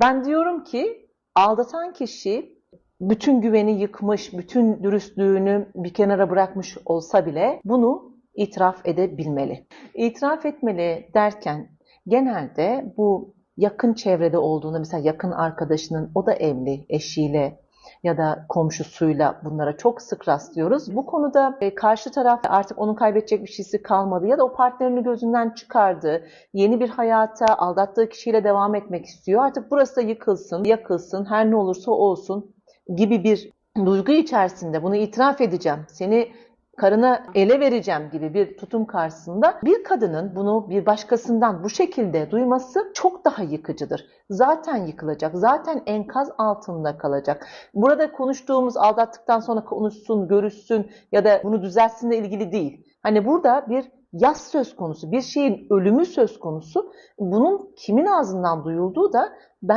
Ben diyorum ki aldatan kişi bütün güveni yıkmış, bütün dürüstlüğünü bir kenara bırakmış olsa bile bunu itiraf edebilmeli. İtiraf etmeli derken genelde bu yakın çevrede olduğunda mesela yakın arkadaşının o da evli eşiyle ya da komşusuyla bunlara çok sık rastlıyoruz. Bu konuda e, karşı taraf artık onun kaybedecek bir şeysi kalmadı ya da o partnerini gözünden çıkardı. Yeni bir hayata aldattığı kişiyle devam etmek istiyor. Artık burası da yıkılsın, yakılsın, her ne olursa olsun gibi bir duygu içerisinde bunu itiraf edeceğim. Seni karına ele vereceğim gibi bir tutum karşısında bir kadının bunu bir başkasından bu şekilde duyması çok daha yıkıcıdır. Zaten yıkılacak, zaten enkaz altında kalacak. Burada konuştuğumuz aldattıktan sonra konuşsun, görüşsün ya da bunu düzeltsinle ilgili değil. Hani burada bir yas söz konusu, bir şeyin ölümü söz konusu. Bunun kimin ağzından duyulduğu da ben